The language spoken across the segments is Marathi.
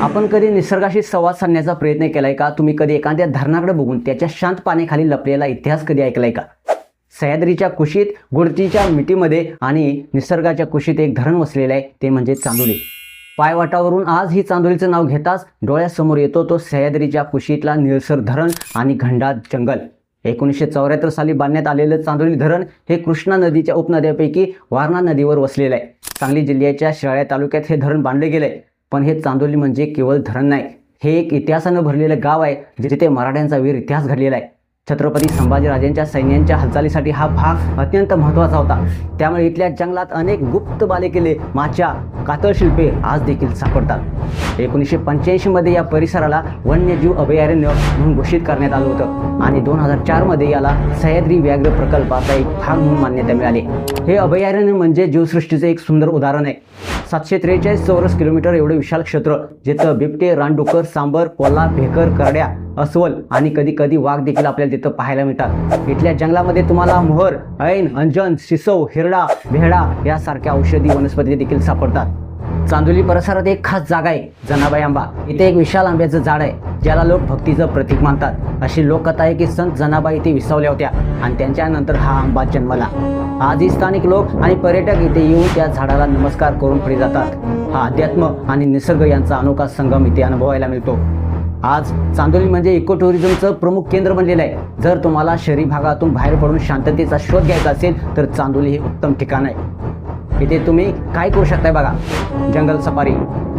आपण कधी निसर्गाशी संवाद साधण्याचा प्रयत्न केलाय का? तुम्ही कधी एखाद्या धरणाकडे बघून त्याच्या शांत पाण्याखाली लपलेला इतिहास कधी ऐकलाय का? सह्याद्रीच्या कुशीत गुडतीच्या मिठीमध्ये आणि निसर्गाच्या कुशीत एक धरण वसलेलं आहे ते म्हणजे चांदोली. पायवाटावरून आज ही चांदोलीचं नाव घेताच डोळ्यासमोर येतो तो सह्याद्रीच्या कुशीतला निळसर धरण आणि घंडात जंगल. एकोणीसशे चौऱ्याहत्तर साली बांधण्यात आलेलं चांदोली धरण हे कृष्णा नदीच्या उपनद्यापैकी वारणा नदीवर वसलेलं आहे. सांगली जिल्ह्याच्या शिराळ्या तालुक्यात हे धरण बांधले गेले पण हे चांदोली म्हणजे केवळ धरण नाही हे एक इतिहासानं भरलेलं गाव आहे जिथे मराठ्यांचा वीर इतिहास घडलेला आहे. छत्रपती संभाजीराजांच्या सैन्यांच्या हालचालीसाठी हा भाग अत्यंत महत्त्वाचा होता. त्यामुळे इथल्या जंगलात अनेक गुप्त बालेकिल्ले माच्या कातळशिल्पे आज देखील सापडतात. एकोणीसशे पंच्याऐंशीमध्ये या परिसराला वन्यजीव अभयारण्य म्हणून घोषित करण्यात आलं होतं आणि दोन हजार चारमध्ये याला सह्याद्री व्याघ्र प्रकल्पाचा एक भाग म्हणून मान्यता मिळाली. हे अभयारण्य म्हणजे जीवसृष्टीचं एक सुंदर उदाहरण आहे. सातशे त्रेचाळीस चौरस किलोमीटर एवढं विशाल क्षेत्र जिथं बिबटे रानडुकर सांबर कोल्हा भेकर करड्या अस्वल आणि कधी कधी वाघ देखील आपल्याला तिथं पाहायला मिळतात. इथल्या जंगलामध्ये तुम्हाला मोहर ऐन अंजन शिसव हिरडा भेडा यासारख्या औषधी वनस्पती देखील सापडतात. चांदोली परिसरात एक खास जागा आहे जनाबाई आंबा. इथे एक विशाल आंब्याचं झाड आहे ज्याला लोक भक्तीचं प्रतीक मानतात. अशी लोककथा आहे की संत जनाबाई इथे विसावल्या होत्या आणि त्यांच्यानंतर हा आंबा जन्मला. आजही स्थानिक लोक आणि पर्यटक इथे येऊन त्या झाडाला नमस्कार करून पुढे जातात. हा अध्यात्म आणि निसर्ग यांचा अनोखा संगम इथे अनुभवायला मिळतो. आज चांदोली म्हणजे इको टुरिझमचं प्रमुख केंद्र बनलेलं आहे. जर तुम्हाला शहरी भागातून बाहेर पडून शांततेचा शोध घ्यायचा असेल तर चांदोली हे उत्तम ठिकाण आहे. इथे तुम्ही काय करू शकताय बघा? जंगल सफारी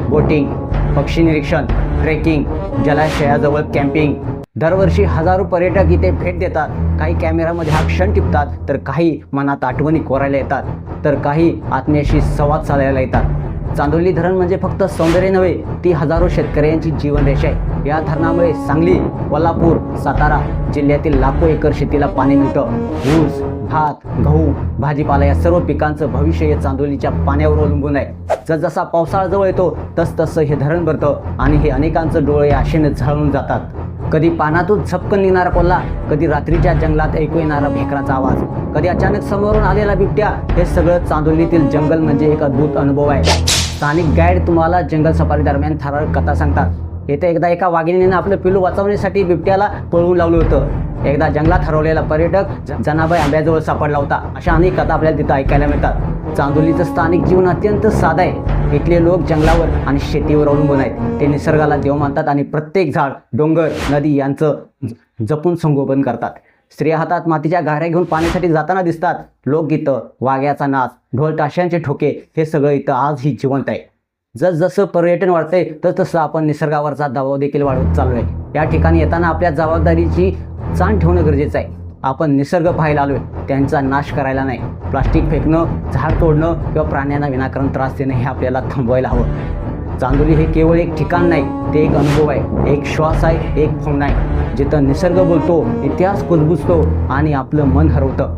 बोटिंग पक्षी निरीक्षण ट्रेकिंग जलाशयाजवळ कॅम्पिंग. दरवर्षी हजारो पर्यटक इथे भेट देतात. काही कॅमेरामध्ये हा क्षण टिपतात तर काही मनात आठवणी कोरायला येतात तर काही आत्म्याशी संवाद साधायला येतात. चांदोली धरण म्हणजे फक्त सौंदर्य नव्हे ती हजारो शेतकऱ्यांची जीवनरेषा आहे. या धरणामुळे सांगली कोल्हापूर सातारा जिल्ह्यातील लाखो एकर शेतीला पाणी मिळतं. ऊस भात गहू भाजीपाला या सर्व पिकांचं भविष्य हे चांदोलीच्या पाण्यावर अवलंबून आहे. जसजसा पावसाळा जवळ येतो तसतसं हे धरण भरतं आणि हे अनेकांचं डोळे आशेने झळून जातात. कधी पानातून झपकन निघणारा कोल्हा कधी रात्रीच्या जंगलात ऐकू येणारा भेकराचा आवाज कधी अचानक समोरून आलेला बिबट्या हे सगळं चांदोलीतील जंगल म्हणजे एक अद्भुत अनुभव आहे. स्थानिक गाईड तुम्हाला जंगल सफारी दरम्यान ठराविक कथा सांगतात. येथे एकदा एका वाघिणीने आपलं पिलू वाचवण्यासाठी बिबट्याला पळवून लावलं होतं. एकदा जंगलात हरवलेला पर्यटक ज- जनाबाई आंब्याजवळ सापडला होता. अशा अनेक कथा आपल्याला तिथं ऐकायला मिळतात. चांदोलीचं स्थानिक जीवन अत्यंत साधा आहे. इथले लोक जंगलावर आणि शेतीवर अवलंबून आहेत. ते निसर्गाला देव मानतात आणि प्रत्येक झाड डोंगर नदी यांचं ज- जपून संगोपन करतात. स्त्रिया हातात मातीच्या गाऱ्या घेऊन पाण्यासाठी जाताना दिसतात. लोकगीतं वाघ्याचा नाच ढोल ताशांचे ठोके हे सगळं इथं आजही जिवंत आहे. जसजसं पर्यटन वाढतंय तस तसं आपण निसर्गावरचा दबाव देखील वाढवत चाललो आहे या ठिकाणी येताना आपल्या जबाबदारीची जाण ठेवणं गरजेचं आहे. आपण निसर्ग पाहायला आलोय त्यांचा नाश करायला नाही. प्लास्टिक फेकणं झाड तोडणं किंवा प्राण्यांना विनाकारण त्रास देणं हे आपल्याला थांबवायला हवं. चांदोली हे केवळ एक ठिकाण नाही ते एक अनुभव आहे. एक श्वास आहे एक फोन आहे जिथं निसर्ग बोलतो इतिहास कुजबुजतो आणि आपलं मन हरवतं.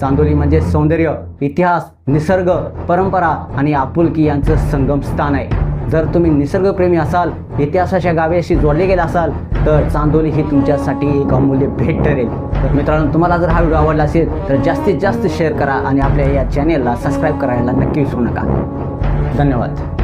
चांदोली म्हणजे सौंदर्य इतिहास निसर्ग परंपरा आणि आपुलकी यांचं संगम स्थान आहे. जर तुम्ही निसर्गप्रेमी असाल इतिहासाच्या गाव्याशी जोडले गेले असाल तर चांदोली ही तुमच्यासाठी एक अमूल्य भेट ठरेल. तर मित्रांनो तुम्हाला जर हा व्हिडिओ आवडला असेल तर जास्तीत जास्त शेअर करा आणि आपल्या या चॅनेलला सबस्क्राईब करायला नक्की विसरू नका. धन्यवाद.